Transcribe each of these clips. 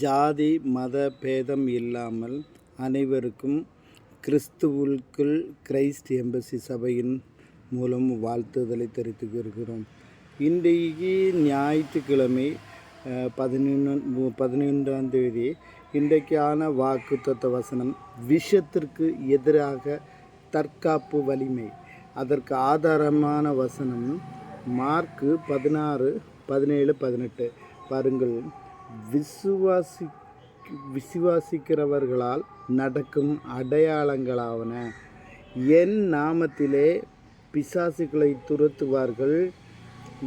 ஜாதி மத பேதம் இல்லாமல் அனைவருக்கும் கிறிஸ்துவுக்குள் கிரைஸ்ட் எம்பசி சபையின் மூலம் வாழ்த்துதலை தெரிவித்துக் கொள்கிறோம் இன்றைக்கு ஞாயிற்றுக்கிழமை பதினொன்று பதினொன்றாம் தேதி இன்றைக்கான வாக்குத்தத்த வசனம் விஷத்திற்கு எதிராக தற்காப்பு வலிமை. அதற்கு ஆதாரமான வசனம் மார்க்கு பதினாறு பதினேழு பதினெட்டு. பாருங்கள். விசுவாசி விசுவாசிக்கிறவர்களால் நடக்கும் அடையாளங்களாவன. என் நாமத்திலே பிசாசுகளை துரத்துவார்கள்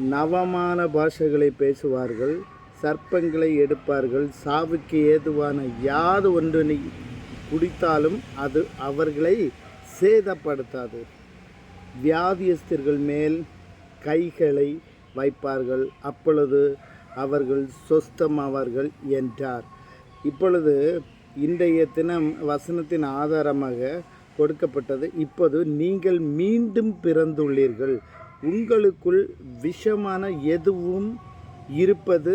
நவமான பாஷைகளை பேசுவார்கள் சர்ப்பங்களை எடுப்பார்கள் சாவுக்கு ஏதுவான யாது ஒன்றினை குடித்தாலும் அது அவர்களை சேதப்படுத்தாது. வியாதியஸ்தர்கள் மேல் கைகளை வைப்பார்கள். அப்பொழுது அவர்கள் சொஸ்தமாவார்கள் என்றார். இப்பொழுது இன்றைய தினம் வசனத்தின் ஆதாரமாக கொடுக்கப்பட்டது. இப்போது நீங்கள் மீண்டும் பிறந்துள்ளீர்கள். உங்களுக்குள் விஷமான எதுவும் இருப்பது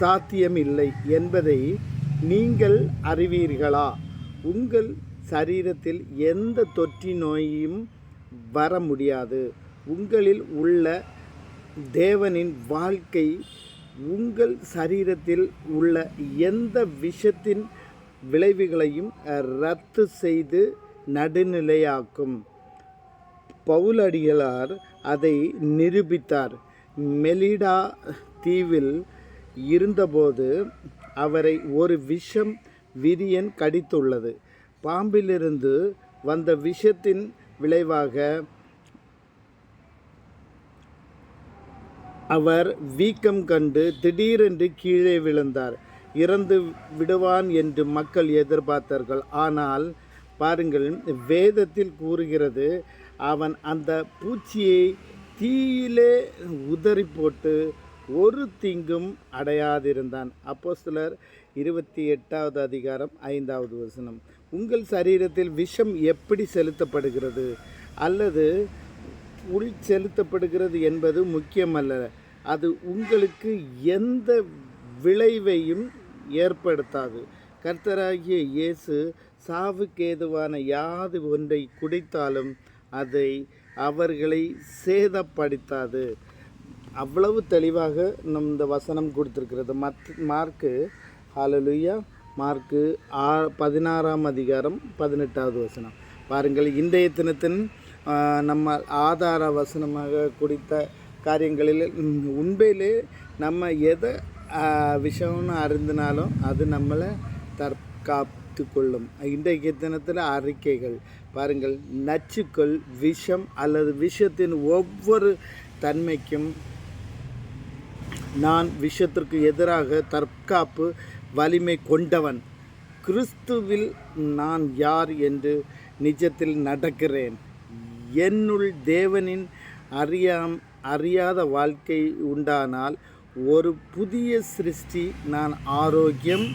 சாத்தியமில்லை என்பதை நீங்கள் அறிவீர்களா? உங்கள் சரீரத்தில் எந்த தொற்றி நோயும் வர முடியாது. உங்களில் உள்ள தேவனின் வாழ்க்கை உங்கள் சரீரத்தில் உள்ள எந்த விஷத்தின் விளைவுகளையும் ரத்து செய்து நடுநிலையாக்கும். பவுலடிகளார் அதை நிரூபித்தார். மெலிடா தீவில் இருந்தபோது அவரை ஒரு விஷம் விரியன் கடித்துள்ளது. பாம்பிலிருந்து வந்த விஷத்தின் விளைவாக அவர் வீக்கம் கண்டு திடீரென்று கீழே விழுந்தார். இறந்து விடுவான் என்று மக்கள் எதிர்பார்த்தார்கள். ஆனால் பாருங்கள் வேதத்தில் கூறுகிறது அவன் அந்த பூச்சியை தீயிலே உதறி போட்டு ஒரு தீங்கும் அடையாதிருந்தான். அப்போ சிலர் இருபத்தி எட்டாவது அதிகாரம் ஐந்தாவது வசனம். உங்கள் சரீரத்தில் விஷம் எப்படி செலுத்தப்படுகிறது? அல்லது உள் செலுத்தப்படுகிறது என்பது முக்கியமல்ல. அது உங்களுக்கு எந்த விளைவையும் ஏற்படுத்தாது. கர்த்தராகிய இயேசு சாவுக்கேதுவான யாது ஒன்றை குடித்தாலும் அதை அவர்களை சேதப்படுத்தாது. அவ்வளவு தெளிவாக நம் இந்த வசனம் கொடுத்துருக்கிறது. மத் மார்க்கு ஹாலலுயா மார்க்கு ஆ பதினாறாம் அதிகாரம் பதினெட்டாவது வசனம். பாருங்கள் இன்றைய தினத்தின் நம்ம ஆதார வசனமாக குடித்த காரியங்களில் உண்மையிலே நம்ம எதை விஷம்னு அருந்தினாலும் அது நம்மளை தற்காத்து கொள்ளும் இன்றைய தினத்தில் அறிக்கைகள். பாருங்கள் நச்சுக்கள் விஷம் அல்லது விஷத்தின் ஒவ்வொரு தன்மைக்கும் நான் விஷத்திற்கு எதிராக தற்காப்பு வலிமை கொண்டவன். கிறிஸ்துவில் நான் யார் என்று நிஜத்தில் நடக்கிறேன். என்னுள் தேவனின் அறியாம் அறியாத வாழ்க்கை உண்டானால் ஒரு புதிய சிருஷ்டி நான் ஆரோக்கியம்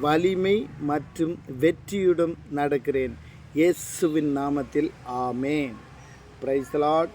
வலிமை மற்றும் வெற்றியுடன் நடக்கிறேன். இயேசுவின் நாமத்தில் ஆமேன். பிரைஸ்லாட்